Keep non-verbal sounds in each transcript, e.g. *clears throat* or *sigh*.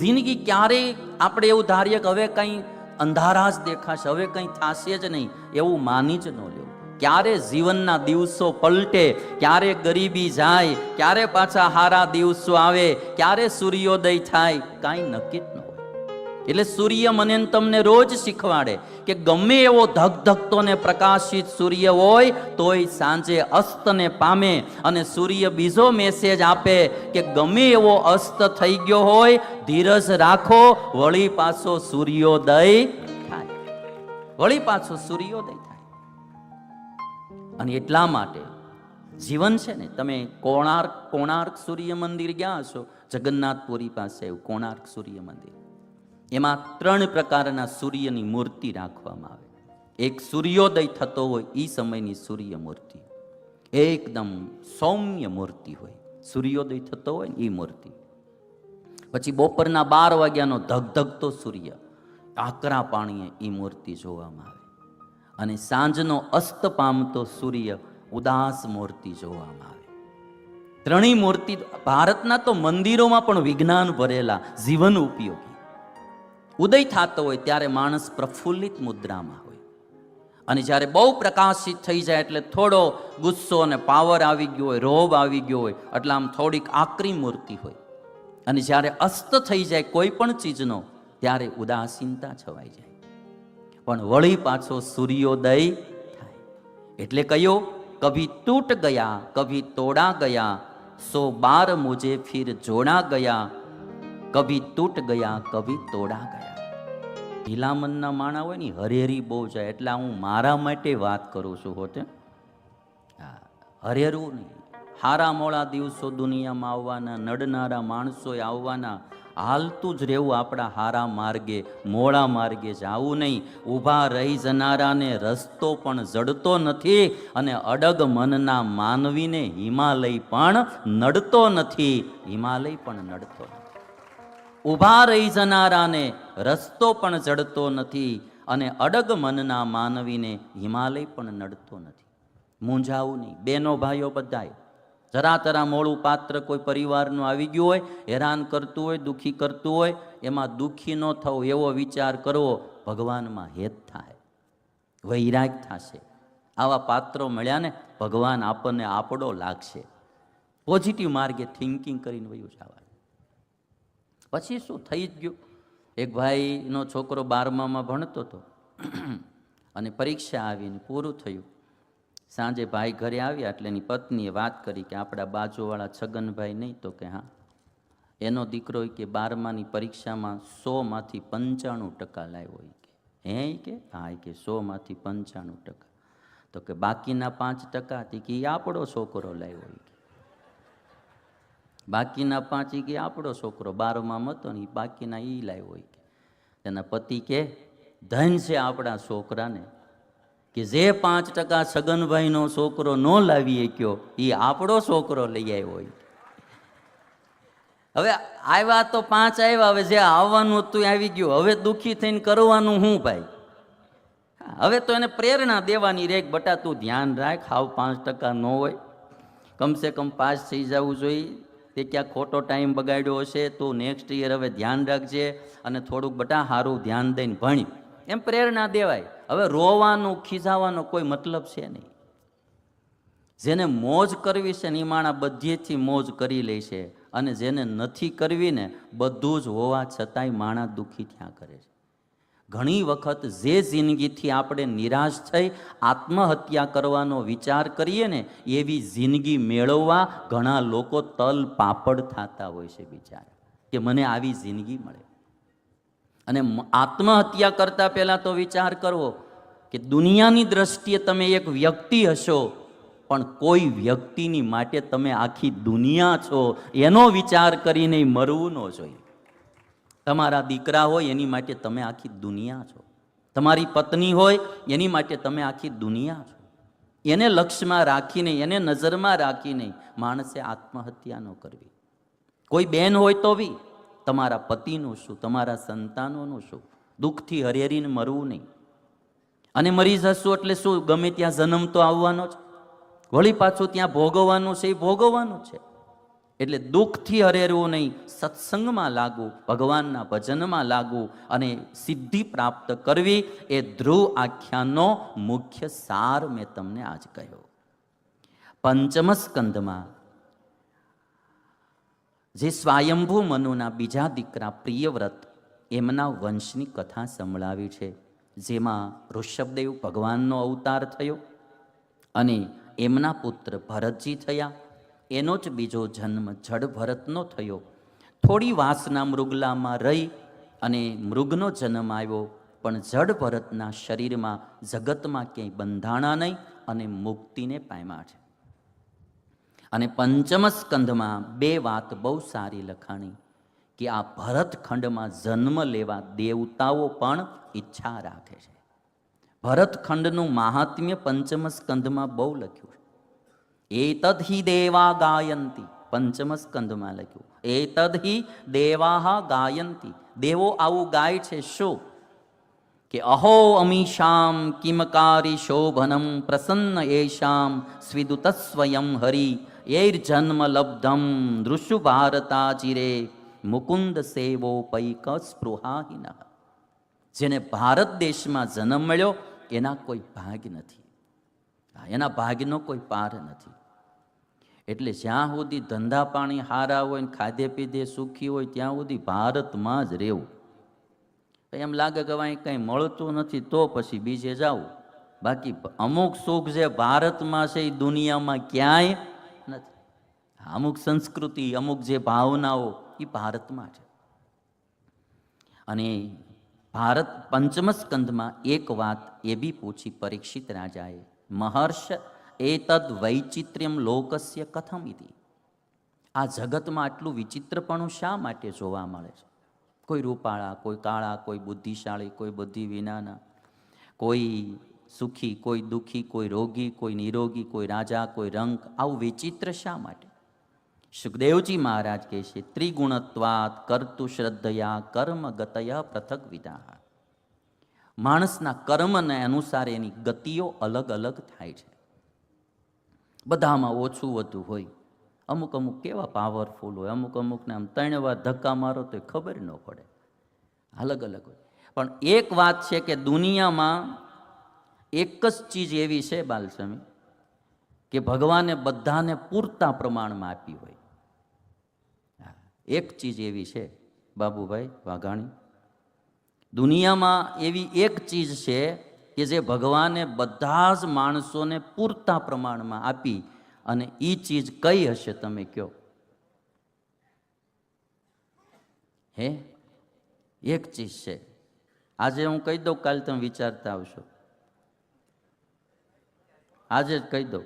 જિંદગી ક્યારેય આપણે એવું ધારીએ કે હવે કંઈ અંધારા જ દેખાશે, હવે કંઈ થશે જ નહીં, એવું માની જ ન લેવું ક્યારે જીવનના દિવસો પલટે, ક્યારે ગરીબી જાય, ક્યારે પાછા હારા દિવસો આવે, ક્યારે સૂર્યોદય થાય, કાંઈ નક્કી એટલે સૂર્ય મને તમને રોજ શીખવાડે કે ગમે એવો ધગધગતો ને પ્રકાશિત સૂર્ય હોય, તોય સાંજે અસ્તને પામે અને સૂર્ય બીજો મેસેજ આપે કે ગમે એવો અસ્ત થઈ ગયો હોય, ધીરજ રાખો, વળી પાછો સૂર્યોદય થાય. વળી પાછો સૂર્યોદય થાય. અને એટલા માટે જીવન છે ને, તમે કોણાર્ક કોણાર્ક સૂર્ય મંદિર ગયા હશો, જગન્નાથપુરી પાસે કોણાર્ક સૂર્ય મંદિર. એમાં ત્રણ પ્રકારના સૂર્યની મૂર્તિ રાખવામાં આવે. એક સૂર્યોદય થતો હોય એ સમયની સૂર્ય મૂર્તિ. એકદમ સૌમ્ય મૂર્તિ હોય. સૂર્યોદય થતો હોય ને એ મૂર્તિ. પછી બપોરના બાર વાગ્યાનો ધગધગતો સૂર્ય. આકરા પાણીએ એ મૂર્તિ જોવામાં આવે. અને સાંજનો અસ્ત પામતો સૂર્ય ઉદાસ મૂર્તિ જોવામાં આવે. ત્રણેય મૂર્તિ ભારતના તો મંદિરોમાં પણ વિજ્ઞાન ભરેલા, જીવન ઉપયોગી. ઉદય થતો હોય ત્યારે માણસ પ્રફુલ્લિત મુદ્રામાં હોય. અને જ્યારે બહુ પ્રકાશિત થઈ જાય એટલે થોડો ગુસ્સો અને પાવર આવી ગયો હોય રોબ આવી ગયો હોય, એટલે આમ થોડીક આકરી મૂર્તિ હોય. અને જ્યારે અસ્ત થઈ જાય કોઈ પણ ચીજનો, ત્યારે ઉદાસીનતા છવાઈ જાય. પણ વળી પાછો સૂર્યોદય થાય. એટલે કયો, કભી તૂટ ગયા, કભી તોડા ગયા, સો બાર મુજે ફિર જોડા ગયા કભી તૂટ ગયા કભી તોડા ગયા. ભીલામનના માણા હોય ને હરેરી બહુ જાય એટલે હું મારા માટે વાત કરું છું હોતે. હા, હરેરું નહીં. હારા મોળા દિવસો દુનિયામાં આવવાના નડનારા માણસોએ આવવાના. હાલતું જ રહેવું આપણા હારા માર્ગે મોળા માર્ગે જવું નહીં. ઊભા રહી જનારાને રસ્તો પણ જડતો નથી અને અડગ મનના માનવીને હિમાલય પણ નડતો નથી. હિમાલય પણ નડતો નથી. ઊભા રહી જનારાને રસ્તો પણ જડતો નથી અને અડગ મનના માનવીને હિમાલય પણ નડતો નથી. મૂંઝાવું નહીં. બેનો ભાઈઓ બધાએ જરા તરા મોડું પાત્ર કોઈ પરિવારનું આવી ગયું હોય, હેરાન કરતું હોય, દુઃખી કરતું હોય, એમાં દુઃખી ન થવું એવો વિચાર કરવો ભગવાનમાં હેત થાય. વૈરાગ થશે. આવા પાત્રો મળ્યા ને ભગવાન આપણને આપડો લાગશે. પોઝિટિવ માર્ગે થિંકિંગ કરીને વયું જવાનું પછી શું થઈ જ ગયું? એક ભાઈનો છોકરો બારમામાં ભણતો હતો. અને પરીક્ષા આવીને પૂરું થયું. સાંજે ભાઈ ઘરે આવ્યા એટલે એની પત્નીએ વાત કરી કે આપણા બાજુવાળા છગનભાઈ નહીં તો કે હા. એનો દીકરો કે બારમાની પરીક્ષામાં સોમાંથી પંચાણું ટકા લાવ્યો ઈ કે. હે કે? હા કે સોમાંથી પંચાણું ટકા. તો કે બાકીના પાંચ ટકા હતી કે એ આપણો છોકરો લાવ્યો ઈ કે. બાકીના પાંચ કે આપણો છોકરો બારમાં હતો ને ઈ બાકીના એ લાવ્યો હોય કે. તેના પતિ કે, ધન છે આપણા છોકરાને. કે જે પાંચ ટકા સગનભાઈનો છોકરો ન લાવી શક્યો એ આપણો છોકરો લઈ આવ્યો હોય. હવે આવ્યા તો પાંચ આવ્યા, હવે જે આવવાનું હતું એ આવી ગયું. હવે દુઃખી થઈને કરવાનું હું ભાઈ? હવે તો એને પ્રેરણા દેવાની રેક બટા તું ધ્યાન રાખ, હાવ પાંચ ટકા ન હોય. કમસે કમ પાસ થઈ જવું જોઈએ. તે ક્યાં ખોટો ટાઈમ બગાડ્યો હશે તો નેક્સ્ટ યર હવે ધ્યાન રાખજે અને થોડુંક બટા સારું ધ્યાન દઈને ભણી એમ પ્રેરણા દેવાય. હવે રોવાનું, ખીજાવાનો કોઈ મતલબ છે નહીં. જેને મોજ કરવી છે ને એ માણા બધેથી મોજ કરી લે છે. અને જેને નથી કરવી ને બધું જ હોવા છતાંય માણા દુઃખી થયા કરે છે. ઘણી વખત જે જિંદગીથી આપણે નિરાશ થઈ, આત્મહત્યા કરવાનો વિચાર કરીએ ને, એવી જિંદગી મેળવવા ઘણા લોકો તલ પાપડ થતા હોય છે બિચારા, કે મને આવી જિંદગી મળે. અને આત્મહત્યા કરતા પહેલાં તો વિચાર કરવો કે દુનિયાની દ્રષ્ટિએ તમે એક વ્યક્તિ હશો, પણ કોઈ વ્યક્તિની માટે તમે આખી દુનિયા છો, એનો વિચાર કરીને મરવું ન જોઈએ. તમારા દીકરા હોય, એની માટે તમે આખી દુનિયા છો. તમારી પત્ની હોય, એની માટે તમે આખી દુનિયા છો. એને લક્ષ્યમાં રાખીને, એને નજરમાં રાખીને માણસે આત્મહત્યા ન કરવી. કોઈ બેન હોય તો બી તમારા પતિનું શું, તમારા સંતાનોનું શું? દુઃખથી હરેરીને મરવું નહીં. અને મરી જશું એટલે શું? ગમે ત્યાં જન્મ તો આવવાનો જ. વળી પાછું ત્યાં ભોગવવાનું છે, એ ભોગવવાનું છે. એટલે દુઃખથી હરેરવું નહીં, સત્સંગમાં લાગવું ભગવાનના ભજનમાં લાગવું અને સિદ્ધિ પ્રાપ્ત કરવી એ ધ્રુવ આખ્યાનનો મુખ્ય સાર મેં તમને આજ કહ્યો. પંચમ સ્કંદમાં જે સ્વાયંભૂ મનુના બીજા દીકરા પ્રિયવ્રત એમના વંશની કથા સંભળાવી છે, જેમાં ઋષભદેવ ભગવાનનો અવતાર થયો અને એમના પુત્ર ભરતજી થયા. એનો જ બીજો જન્મ જડ ભરતનો થયો. થોડી વાસના મૃગલામાં રહી અને મૃગનો જન્મ આવ્યો, પણ જડ ભરતના શરીરમાં જગતમાં ક્યાંય બંધાણા નહીં અને મુક્તિને પામ્યા છે. અને પંચમ સ્કંધમાં બે વાત બહુ સારી લખાણી, કે આ ભરતખંડમાં જન્મ લેવા દેવતાઓ પણ ઈચ્છા રાખે છે. ભરતખંડનું મહાત્મ્ય પંચમ સ્કંધમાં બહુ લખ્યું છે. એતદ હિ દેવા ગાયંતી પંચમ સ્કંધમાં લખ્યું એતદ હિ દેવા ગાયંતી દેવો આવું ગાય છે શું કે અહો અમીશામ કિમકારી શોભનમ પ્રસન્ન એશામ સ્વિદુત સ્વયં હરિ ઐર્જન્મ લબ્ધમ દૃશુ ભારતા ચિરે મુકુંદ સેવો પૈક સ્પૃહાહિન જેને ભારત દેશમાં જન્મ મળ્યો, એના કોઈ ભાગ નથી. એના ભાગનો કોઈ પાર નથી. એટલે જ્યાં સુધી ધંધા પાણી હારા હોય ને ખાધે પીધે સુખી હોય, ત્યાં સુધી ભારતમાં જ રહેવું. એમ લાગે કે અહીં કંઈ મળતું નથી, તો પછી બીજે જાવું બાકી અમુક સુખ જે ભારતમાં છે, એ દુનિયામાં ક્યાંય નથી. અમુક સંસ્કૃતિ, અમુક જે ભાવનાઓ, એ ભારતમાં છે. અને ભારત પંચમ સ્કંદમાં એક વાત એ બી પૂછી પરીક્ષિત રાજાએ, મહર્ષ એતદ વૈચિત્ર્યમ લોકસ્ય કથમ ઇતિ આ જગતમાં આટલું વિચિત્રપણું શા માટે જોવા મળે છે કોઈ રૂપાળા કોઈ કાળા કોઈ બુદ્ધિશાળી કોઈ બુદ્ધિ વિનાના કોઈ સુખી કોઈ દુઃખી કોઈ રોગી કોઈ નિરોગી કોઈ રાજા કોઈ રંગ આવું વિચિત્ર શા માટે સુખદેવજી મહારાજ કહે છે ત્રિગુણત્વાત કર્તુ શ્રદ્ધયા કર્મ ગતય પૃથક વિધા માણસના કર્મને અનુસાર એની ગતિઓ અલગ અલગ થાય છે બધામાં ઓછું વધુ હોય. અમુક અમુક કેવા પાવરફુલ હોય, અમુક અમુકને આમ ત્રણ વાર ધક્કા મારો તો ખબર ન પડે. અલગ અલગ હોય. પણ એક વાત છે કે દુનિયામાં એક જ ચીજ એવી છે બાલસ્વામી, કે ભગવાને બધાને પૂરતા પ્રમાણમાં આપી હોય. એક ચીજ એવી છે, બાબુભાઈ વાઘાણી. દુનિયામાં એવી એક ચીજ છે કે જે ભગવાને બધા જ માણસોને પૂરતા પ્રમાણમાં આપી અને એ ચીજ કઈ હશે તમે કયો? હે? એક ચીજ છે. આજે હું કહી દઉં, કાલે તમે વિચારતા આવશો. આજે જ કહી દઉં.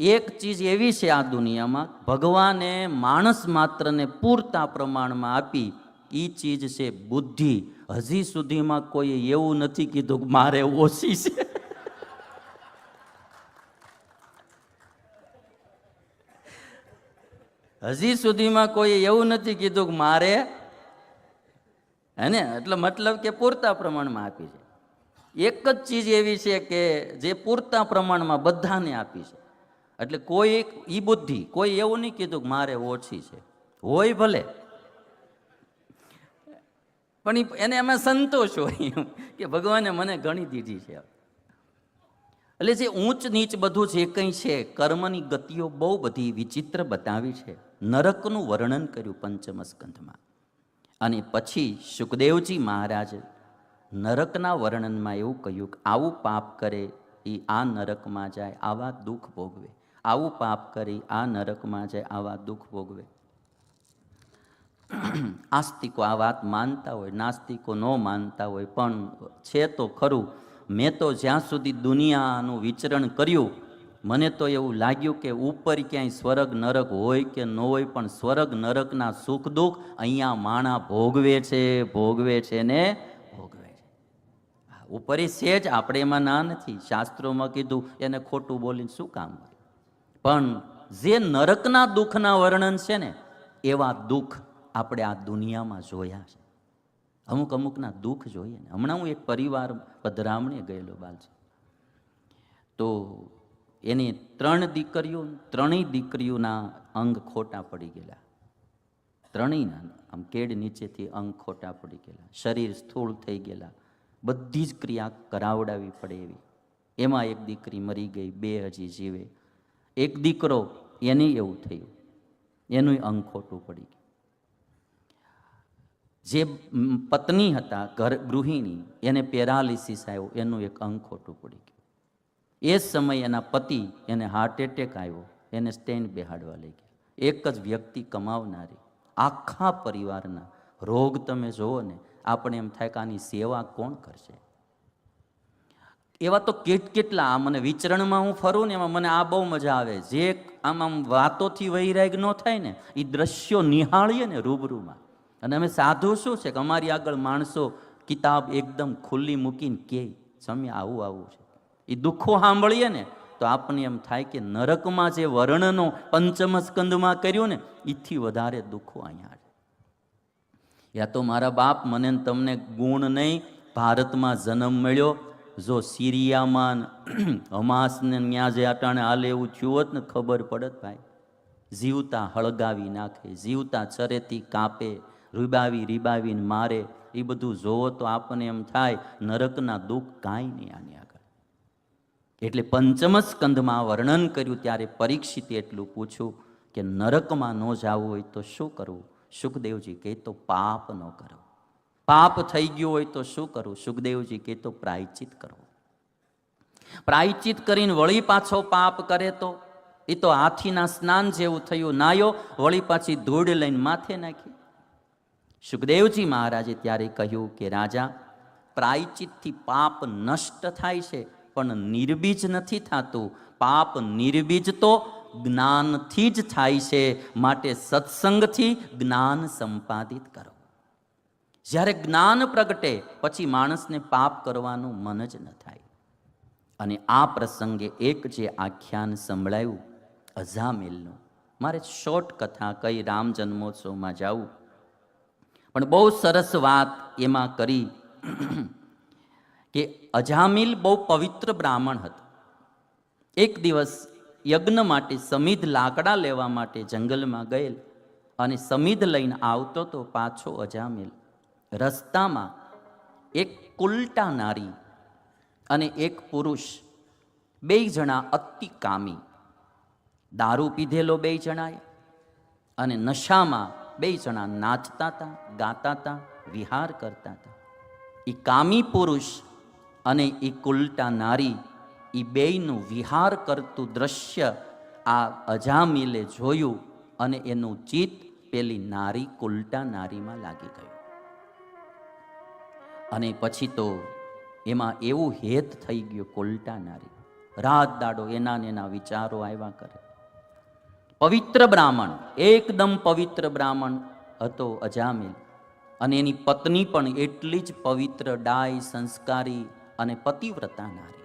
એક ચીજ એવી છે આ દુનિયામાં, ભગવાને માણસ માત્રને પૂરતા પ્રમાણમાં આપી એ ચીજ છે બુદ્ધિ. હજી સુધીમાં કોઈએ એવું નથી કીધું મારે ઓછી છે. હજી સુધીમાં કોઈએ એવું નથી કીધું કે મારે હે એટલે મતલબ કે પૂરતા પ્રમાણમાં આપી છે. એક જ ચીજ એવી છે કે જે પૂરતા પ્રમાણમાં બધાને આપી છે. એટલે કોઈ ઈ બુદ્ધિ, કોઈ એવું નહીં કીધું કે મારે ઓછી છે. હોય ભલે. પણ એને અમે સંતોષ હોય કે ભગવાને મને ગણી દીધી છે. એટલે જે ઊંચ નીચ બધું જે કંઈ છે, કર્મની ગતિઓ બહુ બધી વિચિત્ર બતાવી છે. નરકનું વર્ણન કર્યું પંચમ સ્કંધમાં અને પછી સુખદેવજી મહારાજ નરકના વર્ણનમાં એવું કહ્યું કે આવું પાપ કરે, એ આ નરકમાં જાય, આવા દુઃખ ભોગવે. આવું પાપ કરી આ નરકમાં જાય, આવા દુઃખ ભોગવે. *clears throat* આસ્તિકો આ વાત માનતા હોય, નાસ્તિકો ન માનતા હોય, પણ છે તો ખરું. મેં તો જ્યાં સુધી દુનિયાનું વિચરણ કર્યું, મને તો એવું લાગ્યું કે ઉપર ક્યાંય સ્વર્ગ નરક હોય કે ન હોય, પણ સ્વર્ગ નરકના સુખ દુઃખ અહીંયા માણા ભોગવે છે ભોગવે છે ને ભોગવે છે. ઉપરી છે જ આપણે એમાં ના નથી. શાસ્ત્રોમાં કીધું, એને ખોટું બોલીને શું કામ પણ જે નરકના દુઃખના વર્ણન છે ને, એવા દુઃખ આપણે આ દુનિયામાં જોયા છે. અમુક અમુકના દુઃખ જોઈએ ને. હમણાં હું એક પરિવાર પધરામણે ગયેલો બાલ તો એની ત્રણ દીકરીઓ, ત્રણેય દીકરીઓના અંગ ખોટા પડી ગયેલા. ત્રણેયના, આમ કેડ નીચેથી અંગ ખોટા પડી ગયેલા. શરીર સ્થૂળ થઈ ગયેલા. બધી જ ક્રિયા કરાવડાવી પડે એવી. એમાં એક દીકરી મરી ગઈ, બે હજી જીવે. એક દીકરો, એને એવું થયું. એનું અંગ ખોટું પડી ગયું. જે પત્ની હતા, ઘર ગૃહિણી, એને પેરાલિસિસ આવ્યો, એનું એક અંગ ખોટું પડી ગયું. એ જ સમયે એના પતિ એને હાર્ટ એટેક આવ્યો, એને સ્ટેન્ડ બેહાડવા લઈ ગયા. એક જ વ્યક્તિ કમાવનારી, આખા પરિવારના રોગ તમે જુઓ ને, આપણે એમ થાય કે આની સેવા કોણ કરશે? એવા તો કેટ કેટલા મને વિચરણમાં હું ફરું ને, એમાં મને આ બહુ મજા આવે. જે આમ આમ વાતોથી વૈરાગ ન થાય ને એ દ્રશ્યો નિહાળીએ ને રૂબરૂમાં. અને અમે સાધુ શું છે કે અમારી આગળ માણસો કિતાબ એકદમ ખુલ્લી મૂકીને કે સમય આવું આવું છે. એ દુઃખો સાંભળીએ ને, તો આપણને એમ થાય કે નરકમાં જે વર્ણનો પંચમ સ્કંદમાં કર્યું ને એથી વધારે દુઃખો અહીંયા યા તો મારા બાપ, મને તમને ગુણ નહીં, ભારતમાં જન્મ મળ્યો. જો સિરિયામાં હમાસને ત્યાં જે અટાણે હાલે એવું થયું હોત ને, ખબર પડત ભાઈ. જીવતા હળગાવી નાખે, જીવતા ચરેથી કાપે રીબાવી, રીબાવીને મારે, એ બધું જોવો તો આપણને એમ થાય, નરકના દુઃખ કાંઈ નહીં આની આગળ. એટલે પંચમ સ્કંધમાં વર્ણન કર્યું ત્યારે પરીક્ષિતે એટલું પૂછ્યું કે નરકમાં ન જવું હોય તો શું કરવું? સુખદેવજી કહે તો પાપ ન કરો. પાપ થઈ ગયું હોય તો શું કરવું? સુખદેવજી કહે તો પ્રાયચિત કરો. પ્રાયચિત કરીને વળી પાછો પાપ કરે તો? એ તો હાથીના સ્નાન જેવું થયું. નાયો, વળી પાછી ધૂળ લઈને માથે નાખી. સુખદેવજી મહારાજે ત્યારે કહ્યું કે, રાજા, પ્રાયચિતથી પાપ નષ્ટ થાય છે, પણ નિર્બીજ નથી થતું. પાપ નિર્બીજ તો જ્ઞાનથી જ થાય છે. માટે સત્સંગથી જ્ઞાન સંપાદિત કરો. જ્યારે જ્ઞાન પ્રગટે, પછી માણસને પાપ કરવાનું મન જ ન થાય. અને આ પ્રસંગે એક જે આખ્યાન સંભળાયું, અઝામિલનું. મારે શોર્ટ કથા કઈ રામ જન્મોત્સવમાં જાવું પણ બહુ સરસ વાત એમાં કરી કે અજામિલ બહુ પવિત્ર બ્રાહ્મણ હતો. એક દિવસ યજ્ઞ માટે સમિધ લાકડા લેવા માટે જંગલમાં ગયેલ અને સમિધ લઈને આવતો તો પાછો અજામિલ રસ્તામાં એક કુલટા નારી અને એક પુરુષ બે જણા અતિ કામી દારૂ પીધેલો બે જણાએ અને નશામાં બે જણા નાચતા હતા, ગાતા હતા, વિહાર કરતા હતા. એ કામી પુરુષ અને એ કુલટા નારી એ બેયનું વિહાર કરતું દ્રશ્ય આ અજામિલે જોયું અને એનું ચિત્ત પેલી નારી કુલટા નારીમાં લાગી ગયું. અને પછી તો એમાં એવું હેત થઈ ગયું કુલટા નારી. રાત દાડો એના ને એના વિચારો આવ્યા કરે. પવિત્ર બ્રાહ્મણ, એકદમ પવિત્ર બ્રાહ્મણ હતો અજામિલ. અને એની પત્ની પણ એટલી જ પવિત્ર, ડાય, સંસ્કારી અને પતિવ્રતા નારી.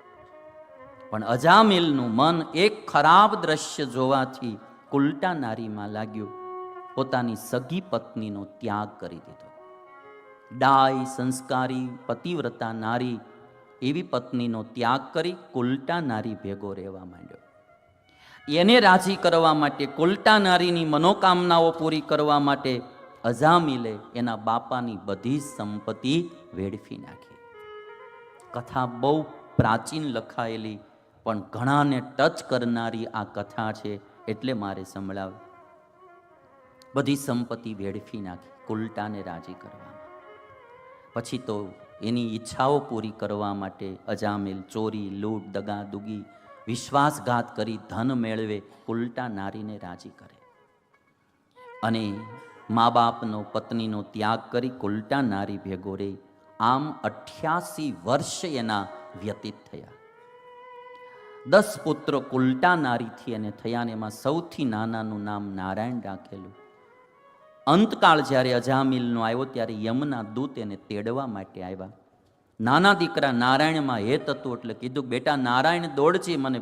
પણ અજામિલનું મન એક ખરાબ દ્રશ્ય જોવાથી કુલટા નારીમાં લાગ્યું. પોતાની સગી પત્નીનો ત્યાગ કરી દીધો. ડાય, સંસ્કારી, પતિવ્રતા નારી એવી પત્નીનો ત્યાગ કરી કુલટા નારી ભેગો રહેવા માંડ્યો. એને રાજી કરવા માટે, કુલટા નારીની મનોકામનાઓ પૂરી કરવા માટે અઝામિલે એના બાપાની બધી સંપત્તિ વેડફી નાખી. કથા બહુ પ્રાચીન લખાયેલી, પણ ઘણાને ટચ કરનારી આ કથા છે એટલે મારે સંભળાવી. બધી સંપત્તિ વેડફી નાખી કુલટાને રાજી કરવા. પછી તો એની ઈચ્છાઓ પૂરી કરવા માટે અજામિલ ચોરી, લૂંટ દગા દુગી વિશ્વાસઘાત કરી ધન મેળવે, ઉલટા નારીને રાજી કરે. અને મા બાપનો પત્નીનો ત્યાગ કરી કુલટા નારી ભેગો રે, આમ અઠ્યાસી વર્ષ એના વ્યતીત થયા. દસ પુત્ર કુલટા નારીથી એને થયા ને એમાં સૌથી નાનાનું નામ નારાયણ રાખેલું. અંતકાળ જ્યારે અજામિલનો આવ્યો, ત્યારે યમના દૂત એને તેડવા માટે આવ્યા. નાના દીકરા નારાયણમાં હે તત્વ એટલે કીધું બેટા નારાયણ દોડ છે મને